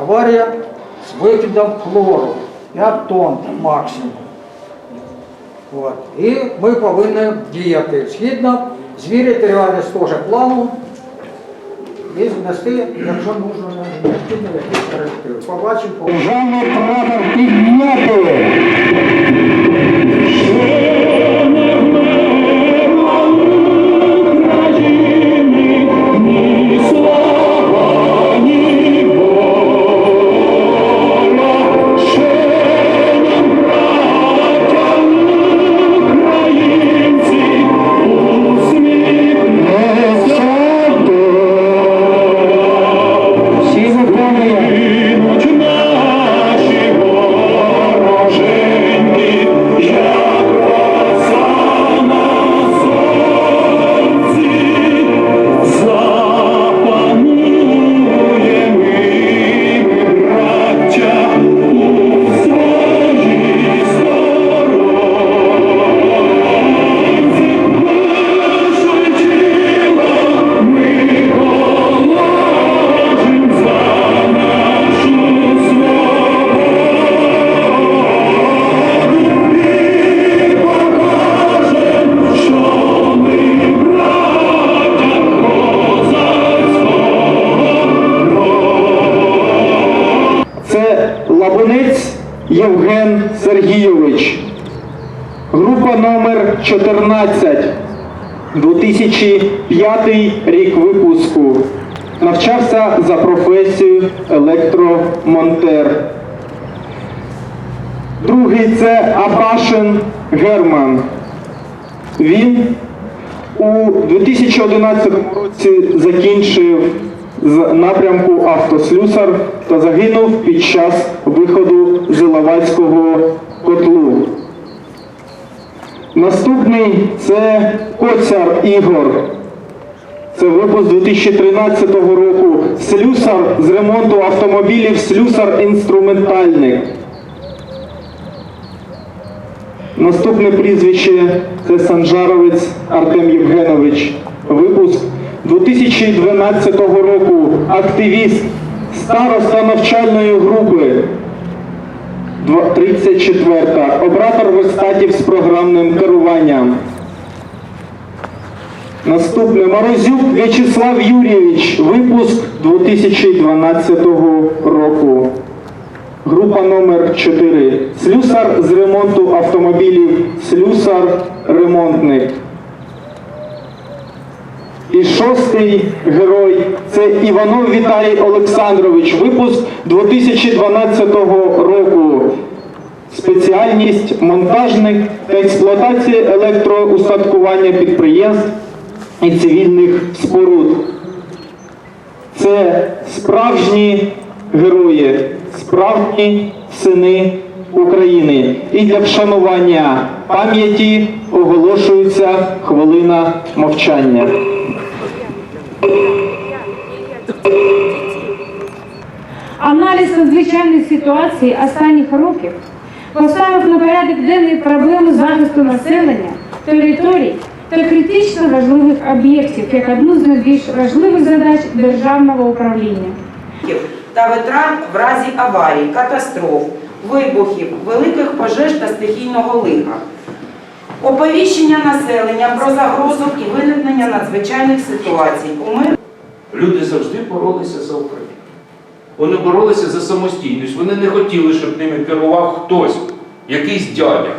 аварія з викидом хлору 5 тонн максимум. От. І ми повинні діяти згідно звірити реальність теж плану і знести, якщо нужно, необхідно якісь корективи. Побачимо. Державний прапор підняти. Євген Сергійович. Група номер 14. 2005 рік випуску. Навчався за професією електромонтер. Другий це Абашин Герман. Він у 2011 році закінчив з напрямку автослюсар та загинув під час виходу з котлу. Наступний це Коцяр Ігор. Це випуск 2013 року. Слюсар з ремонту автомобілів, слюсар інструментальник. Наступне прізвище це Санжаровець Артем Євгенович. Випуск 2012 року. Активіст староста навчальної групи. 34. Оператор верстатів з програмним керуванням. Наступне Морозюк В'ячеслав Юрійович. Випуск 2012 року. Група номер 4. Слюсар з ремонту автомобілів. Слюсар ремонтник. І шостий герой це Іванов Віталій Олександрович. Випуск 2012 року. Спеціальність монтажник та експлуатація електроустаткування підприємств і цивільних споруд. Це справжні герої, справжні сини України. І для вшанування пам'яті оголошується хвилина мовчання. Аналіз надзвичайних ситуацій останніх років поставив на порядок денний проблему захисту населення, територій та критично важливих об'єктів як одну з найбільш важливих задач державного управління. та ветеран в разі аварій, катастроф, вибухів, великих пожеж та стихійного лиха. Оповіщення населення про загрозу і виникнення надзвичайних ситуацій у мир Люди завжди боролися за Україну. Вони боролися за самостійність. Вони не хотіли, щоб ними керував хтось, якийсь дядя.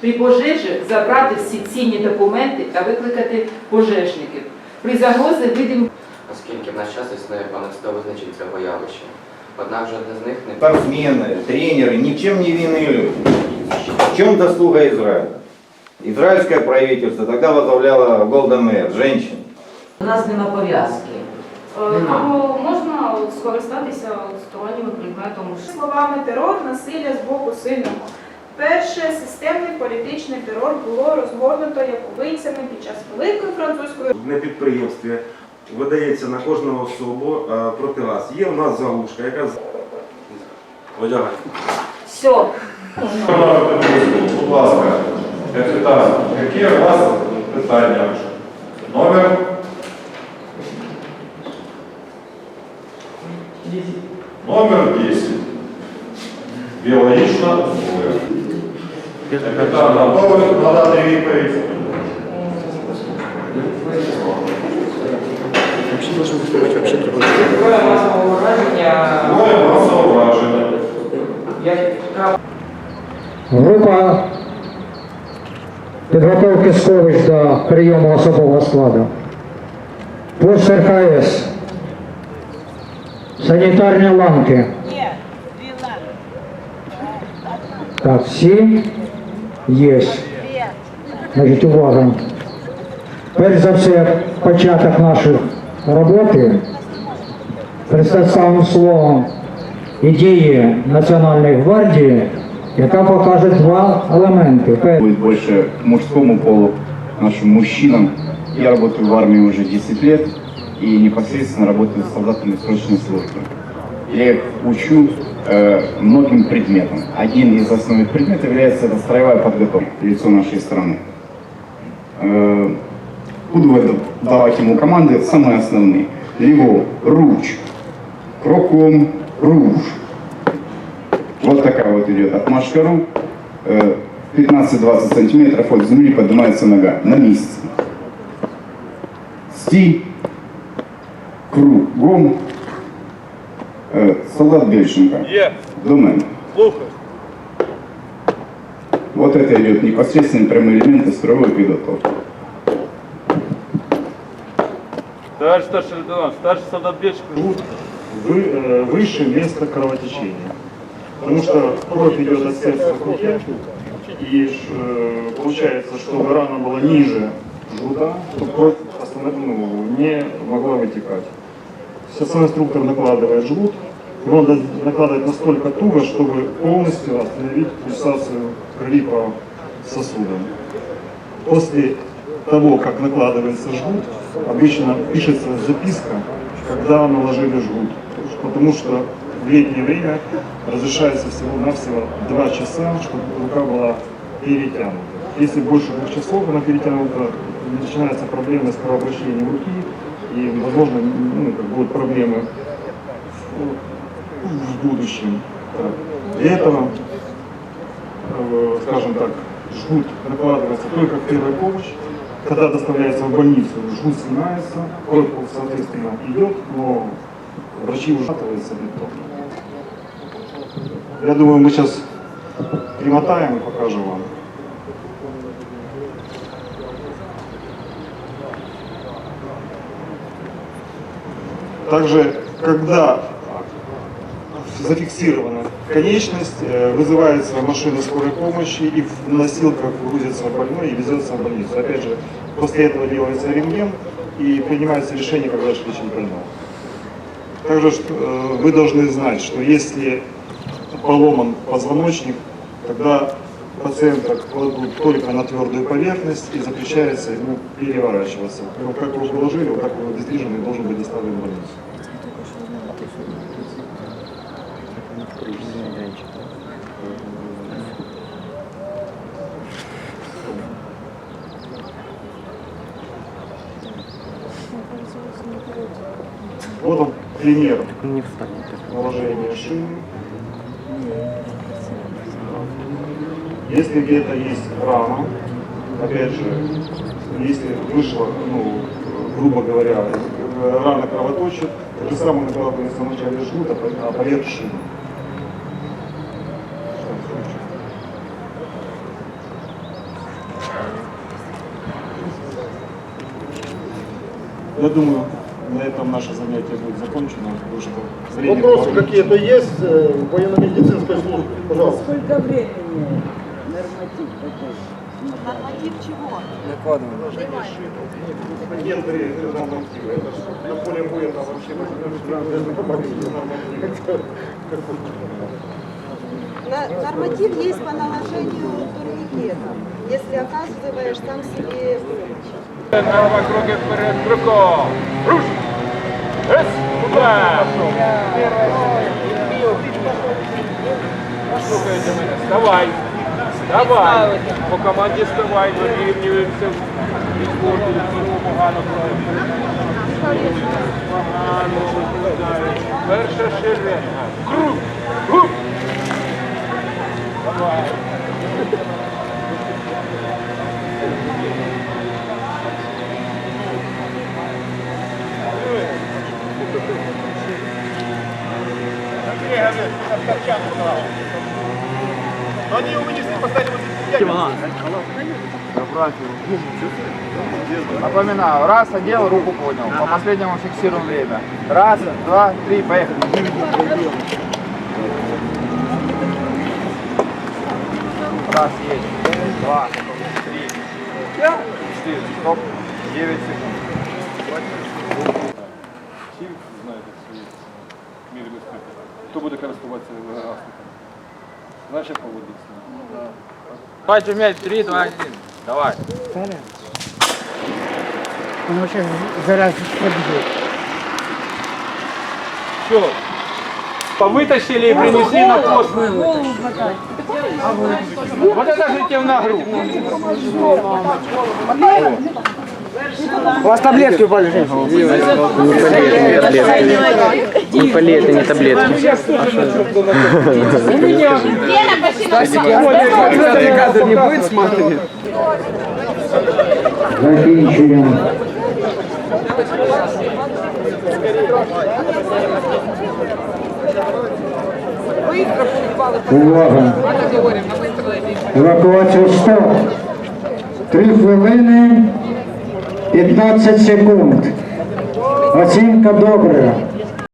При пожежі забрати всі цінні документи та викликати пожежників. При загрозі видим оскільки в наш час існує понад 100 визначень цього явища. Однак жодне з них не спортсмены, тренеры, ничем не винные люди. В чем заслуга Израиля? Израильское правительство тогда возглавляла Голда Меир, женщина. У нас нема пов'язки. Тому можна от скористатися от сторонніми предметами. Словами терор, насилля з боку сильного. Перше системний політичний терор було розгорнуто яковинцями під час Великої французької на підприємстві видається на кожну особу е, протигаз. Є в нас заглушка, яка з- одягає. Все. Будь ласка, які у вас питання? Номер Номер 10. Біологічна зброя. Капітан готовий надати відповідь. Зброя масового враження. Зброя масового враження. Яка Група підготовки сховищ до прийому особового складу. Пост РХС. Санітарні ланки. Так, всі є. Значить, увага. Перш за все, початок нашої роботи представимо словом ідеї Національної гвардії, яка покаже два елементи. Перший будет больше к мужскому полу, нашим мужчинам. Я работаю в армии уже 10 лет и непосредственно работаю с солдатами срочной службы. Я их учу э, многим предметам. Один из основных предметов является это строевая подготовка, лицо нашей страны. Э, буду давать ему команды, самые основные. Лево, руч, кроком, руж. Вот такая вот идет отмашка рук. Э, 15-20 сантиметров от земли поднимается нога на месте. Сти кругом э, солдат Бельченко. До мене. Вот это идет непосредственно прямые элементы строевой подготовки. Товарищ старший лейтенант, старший солдат Бельчик. вы, э, выше места кровотечения. Потому что кровь идет от сердца к руке, и э, получается, что рана была ниже жгута, то кровь останов- ну, не могла вытекать. Сейчас сам инструктор накладывает жгут, но он надо накладывать настолько туго, чтобы полностью остановить пульсацию крови по сосудам. После того, как накладывается жгут, обычно пишется записка, когда наложили жгут. Потому что в летнее время разрешается всего-навсего 2 часа, чтобы рука была перетянута. Если больше двух часов она перетянута, начинаются проблемы с кровообращением руки, и, возможно, ну, будут проблемы в, будущем. Для этого, э, скажем так, жгут накладывается только в первую помощь. Когда доставляется в больницу, жгут снимается, кровь, соответственно, идет, но врачи уже отваиваются бетон. Я думаю, мы сейчас примотаем и покажем вам. Также, когда зафиксирована конечность, э, вызывается машина скорой помощи и в носилках грузится больной и везется в больницу. Опять же, после этого делается рентген и принимается решение, когда же лечить больного. Также э, вы должны знать, что если поломан позвоночник, тогда пациента кладут только на твердую поверхность и запрещается ему переворачиваться. Его как вы положили, вот так его обездвиженный должен быть доставлен в больницу. Вот он пример положения шины. Если где-то есть рана, опять же, если вышло, ну, грубо говоря, э, рана кровоточит, то же самое накладывается в начале жгута, а поверх шины. Я думаю, на этом наше занятие будет закончено, потому что Вопросы какие-то есть э, в военно-медицинской службе? Пожалуйста. Сколько времени норматив такой? Норматив чего? Ж на поле боя там вообще Норматив есть по наложению турникета. Если оказываешь сам себе На два кроки вперед, кроком. Руш! Эс! Слухайте мене, Давай. По команді ставай, вирівнюємося. Відходимо, погано Погано. Перша шеренга. Круг! Гуп! Давай. Андрей, Андрей, Они у меня поставили Напоминаю, раз одел, руку поднял. По последнему фиксируем время. Раз, два, три, поехали. Раз, есть. Два, три, четыре, стоп. Девять секунд. Всі знаєте свої міри безпеки. Хто буде користуватися галстуком? Значить поводиться. Давайте уметь. Три, два, один. Давай. зараз Все. Повытащили и принесли на пост. Вот это житевная группа. У вас таблетки упали. Не полеты, не таблетки. кадр не будет смотреть? Закінчуємо. Увага! Евакуація 100. 3 хвилини 15 секунд. Оцінка добра.